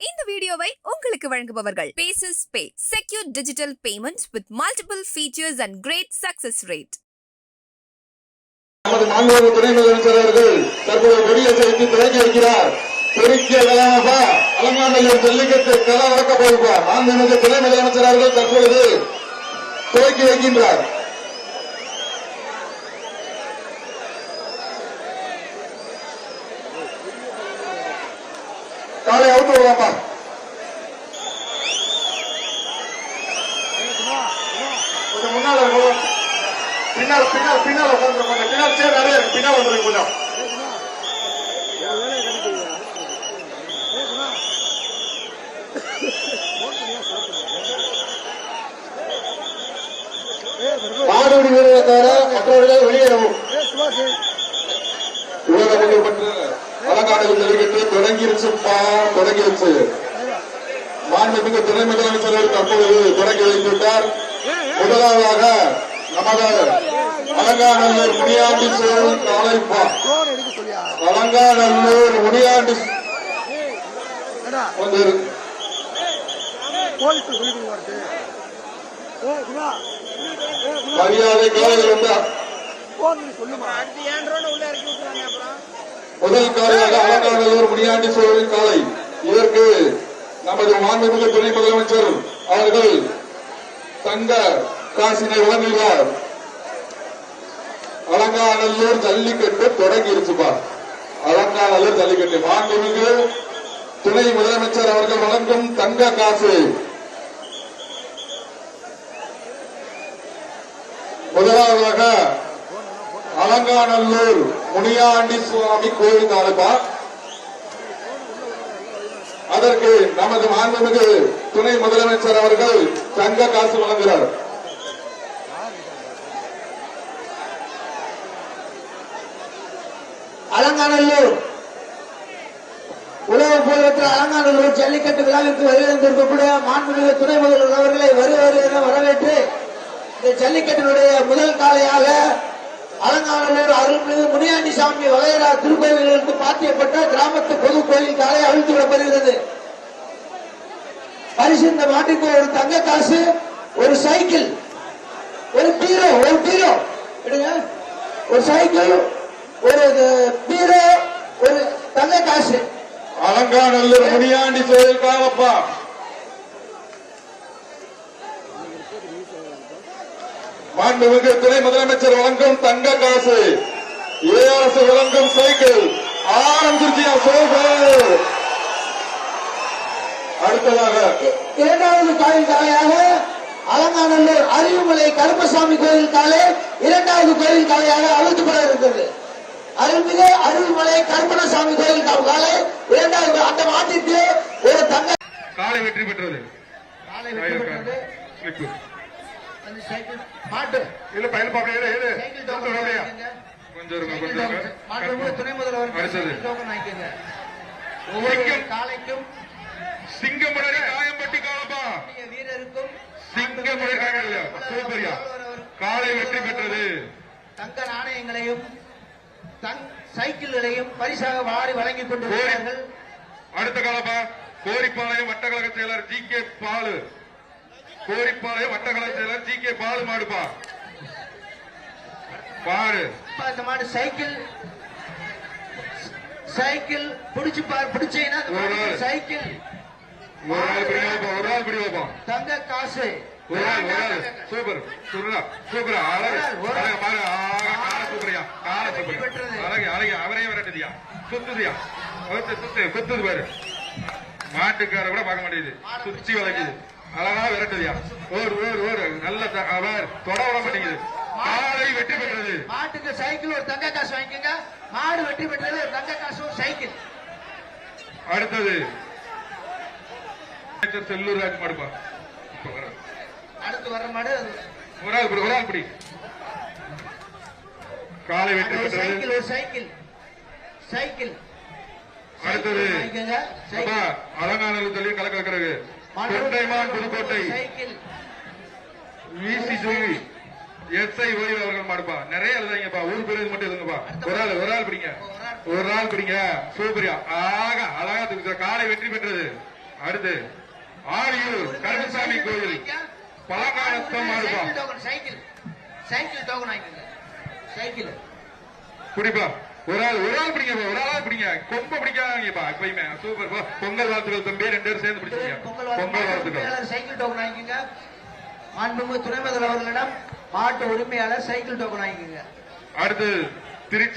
இந்த வீடியோவை உங்களுக்கு வழங்குபவர்கள். Bases pay secure digital payments with multiple features and great success rate நமது மாண்புமிகு துணை முதலமைச்சர் அவர்கள் தற்போது கொடியை செய்து தொடங்கி வைக்கிறார் பெருக்கிய கலாமப்பா அலங்காநல்லூர் ஜல்லிக்கட்டு கலா வளர்க்க போயிருப்பா மாண்புமிகு துணை முதலமைச்சர் அவர்கள் தற்பொழுது துவக்கி வைக்கின்றார். பின்னால முன்னால இருக்கணும். பின்னால பின்னால் பின்னால உட்காந்துருங்க கொஞ்சம் பின்னால் சேர் நிறைய இருக்கு. பின்னால் வந்துருங்க கொஞ்சம். மாடுபிடி வீரர்களை தவிர மற்றவர்கள் வெளியேறவும். உலகம் பெற்ற. அலங்காடு ஜல்லிக்கட்டு தொடங்கிருச்சுப்பா தொடங்கிருச்சு மாண்புமிகு துணை முதலமைச்சர் அவர்கள் தற்பொழுது தொடங்கி வைத்துவிட்டார். முதலாவதாக நமது அலங்காநல்லூர் முனியாண்டி சோழன் காலைப்பா அலங்காநல்லூர் முனியாண்டி மரியாதை காலையில் முதல் காலையாக அலங்காநல்லூர் முனியாண்டி சோழன் காலை. இதற்கு நமது மாண்புமிகு துணை முதலமைச்சர் அவர்கள் தங்க காசினை வழங்குகிறார். அலங்காநல்லூர் ஜல்லிக்கட்டு தொடங்கிருச்சுப்பா அலங்காநல்லூர் ஜல்லிக்கட்டு. மாண்புமிகு துணை முதலமைச்சர் அவர்கள் வழங்கும் தங்க காசு. முதலாவதாக அலங்காநல்லூர் முனியாண்டி சுவாமி கோயில் தாலுகா அதற்கு நமது மாண்புமிகு துணை முதலமைச்சர் அவர்கள் தங்க காசு வழங்குகிறார். அலங்காநல்லூர். உலக புகழ்பெற்ற அலங்காநல்லூர் ஜல்லிக்கட்டு விழாவிற்கு வருகிறந்திருக்கக்கூடிய மாண்புமிகு துணை முதல்வர் அவர்களை வருவார் என வரவேற்று இந்த ஜல்லிக்கட்டினுடைய முதல் காலையாக அலங்காநல்லூர் அருள்மிகு முனியாண்டி சாமி வகைரா திருக்கோவில்களுக்கு பாத்தியப்பட்ட விடப்படுகிறது பரிசு இந்த மாட்டுக்கு ஒரு தங்க காசு ஒரு சைக்கிள் ஒரு பீரோ ஒரு பீரோ. எடுங்க. ஒரு சைக்கிள் ஒரு பீரோ ஒரு தங்க காசு. அலங்காநல்லூர் முனியாண்டி கோயில் காலப்பா. மாண்புமிகு துணை முதலமைச்சர் வழங்கும் தங்க காசு. ஏஆர்எஸ் வழங்கும் சைக்கிள். ஆரம்பிச்சிருச்சியா அடுத்ததாக இரண்டாவது கோயில் காலையாக அலங்காநல்லூர் அருள்மலை கருப்பசாமி கோயில் காலை இரண்டாவது கோயில் காலையாக அழுத்துப்பட இருக்கிறது. அருள்மிகு அருள்மலை கருப்பணசாமி கோயில் காலை இரண்டாவது அந்த மாட்டிற்கு ஒரு தங்க காலை வெற்றி பெற்றது. காலை சைக்கிள் மாட்டு. இல்ல பையன் பாப்பா ஏழு ஏழு சைக்கிள் கொஞ்சம் துணை முதல்வர். ஒவ்வொரு. காலைக்கும் சிங்கமணி காயம்பட்டி காலப்பா. காயங்களையா சூப்பரியா காலை வெற்றி பெற்றது. தங்க நாணயங்களையும் சைக்கிள்களையும் பரிசாக வாரி வழங்கிக் கொண்டிருக்கிறார்கள். அடுத்த காலப்பா. கோரிப்பாளையம் வட்டக்கழக செயலர் ஜி கே பாலு. கோரிப்பாளையம் வட்டக்கழக செயலர் ஜி கே பாலு மாடுப்பா. பாரு. இந்த மாதிரி சைக்கிள் சைக்கிள் பிடிச்சு பார் பிடிச்சீங்கன்னா. சைக்கிள். ஒரு ஆள் பிடி ஒரு ஆள் பிடி வைப்போம் தங்க காசு. ஒரு ஆள் ஒரு நாள் சூப்பர் சூப்பரா சூப்பரா அழகு ஒரு நாள், ஒரு நாள். அழகு பாரு ஆகா, சூப்பரியா கால சூப்பர் அழகு அழகு அவரையும் விரட்டுதியா சுத்துதியா சுத்து சுத்து குத்துது பாரு மாட்டுக்கார கூட பார்க்க மாட்டேங்குது சுத்தி வளைக்குது அழகா விரட்டுதியா ஓர் ஓர் ஓடு நல்ல த- அவர் தொட விட மாட்டேங்குது காலை வெற்றி பெற்றது மாட்டுக்கு சைக்கிள் ஒரு தங்க காசு வாங்கிக்கோங்க. மாடு வெற்றி பெற்றது ஒரு தங்க காசு ஒரு சைக்கிள். அடுத்தது. அமைச்சர் செல்லூர் ராஜ் மாடுப்பா இப்ப வர. அடுத்து வர்ற மாடு ஒரு ஆள் ஒரு ஆள் பிடி காலை வெற்றி சைக்கிள் ஒரு சைக்கிள். சைக்கிள் அடுத்தது அலங்காநல்லூர் சொல்லி கலக்கலக்கிறது தொண்டைமான் புதுக்கோட்டை. விசி ஜோவி எஸ்ஐ ஓய்வு அவர்கள் மாடுப்பா நிறைய எழுதாங்கப்பா ஊர் பேர் மட்டும் எழுதுங்கப்பா ஒரு ஆள் ஒரு ஆள் பிடிங்க. ஒரு ஆள் பிடிங்க. சூப்பரியா. ஆக அழகா. காலை வெற்றி பெற்றது. அடுத்து ஆரியூர் கருமசாமி கோயில். பழங்காலத்தம் cycle token cycle. Cycle token வாங்கிக்கோங்க. சைக்கிள். குடிப்பா. ஒரு ஆள் ஒரு ஆள் பிடிங்க ஒரு ஆளா பிடிங்க. கொம்ப பிடிக்காதீங்கப்பா எப்பயுமே. சூப்பர். பா. பொங்கல் வாழ்த்துக்கள் தம்பி ரெண்டு பேரும் சேர்ந்து பிடிச்சிங்க பொங்கல் வாழ்த்துக்கள். சைக்கிள் டோக்கன் வாங்கிக்கோங்க. மாண்புமிகு துணை முதல்வர் அவர்களிடம் மாட்டு உரிமையாளர் சைக்கிள் டோக்கன் வாங்கிக்கோங்க. அடுத்து திருச்சி